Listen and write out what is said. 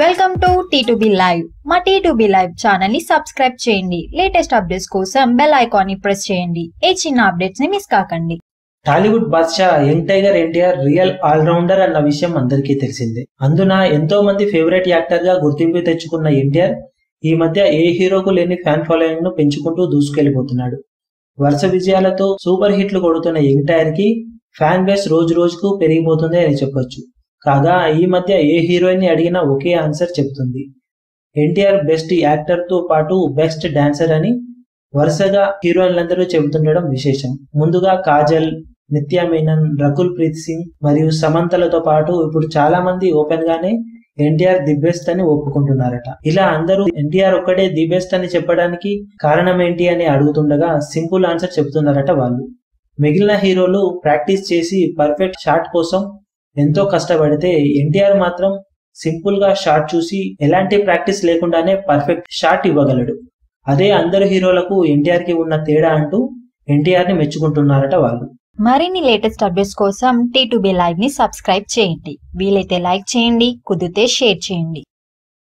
Welcome to T live మా T live ఛానల్ని subscribe చేయండి. లేటెస్ట్ అప్డేట్స్ కోసం బెల్ ఐకాన్ని ప్రెస్ చేయండి. ఏ చిన్న అప్డేట్స్ని మిస్ కాకండి. Tollywood Badshah young tiger NTR real allrounder అన్న విషయం అందరికీ తెలిసిందే. అందున ఎంతో మంది ఫేవరెట్ యాక్టర్గా గుర్తింపు తెచ్చుకున్న ఎన్టీఆర్ ఈ మధ్య ఏ హీరోకు లేని ఫ్యాన్ ఫాలోయింగ్ను పెంచుకుంటూ దూసుకెళ్ళిపోతున్నాడు వరుస విజయాలతో సూపర్ హిట్లు కొడుతున్న యంగ్కి ఫ్యాన్ బేస్ రోజు రోజుకు పెరిగిపోతుంది అని చెప్పొచ్చు. కాగా ఈ మధ్య ఏ హీరోయిన్ని అడిగినా ఒకే ఆన్సర్ చెప్తుంది. ఎన్టీఆర్ బెస్ట్ యాక్టర్తో పాటు బెస్ట్ డాన్సర్ అని వరుసగా హీరోయిన్లందరూ చెబుతుండడం విశేషం. ముందుగా కాజల్ నిత్యా మేనన్ రకుల్ ప్రీత్ సింగ్ మరియు సమంతలతో పాటు ఇప్పుడు చాలా మంది ఓపెన్ గానే ఎన్టీఆర్ ది బెస్ట్ అని ఒప్పుకుంటున్నారట. ఇలా అందరూ ఎన్టీఆర్ ఒక్కడే ది బెస్ట్ అని చెప్పడానికి కారణం ఏంటి అని అడుగుతుండగా సింపుల్ ఆన్సర్ చెప్తున్నారట వాళ్ళు. మిగిలిన హీరోలు ప్రాక్టీస్ చేసి పర్ఫెక్ట్ షాట్ కోసం ఎంతో కష్టపడితే ఎన్టీఆర్ మాత్రం సింపుల్గా షాట్ చూసి ఎలాంటి ప్రాక్టీస్ లేకుండానే పర్ఫెక్ట్ షాట్ ఇవ్వగలడు. అదే అందరు హీరోలకు ఎన్టీఆర్కి ఉన్న తేడా అంటూ ఎన్టీఆర్ని మెచ్చుకుంటున్నారట వాళ్ళు. మరిన్ని లేటెస్ట్ అప్డేట్స్ కోసం టీ లైవ్ని సబ్స్క్రైబ్ చేయండి. వీలైతే లైక్ చేయండి కుదిరితే షేర్ చేయండి.